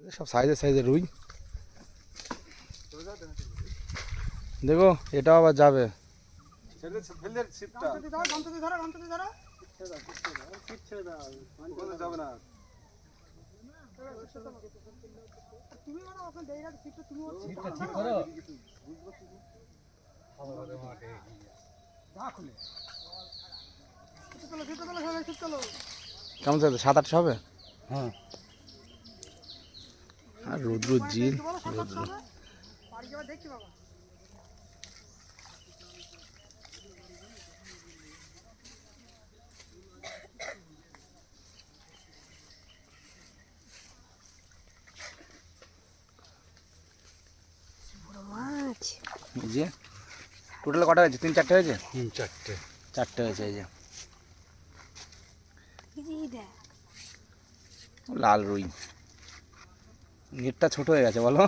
সব সাইজে সাইজে রুই। দেখো এটাও আবার যাবে। কেমন সাত আটশো হবে? হ্যাঁ। আর রুদ্র জিল রুদ্র। যে টোটাল কটা হয়েছে? তিন চারটে হয়েছে? চারটে। চারটে হয়েছে এই যে। লাল রুই। নেটটা ছোট হয়ে গেছে বলো।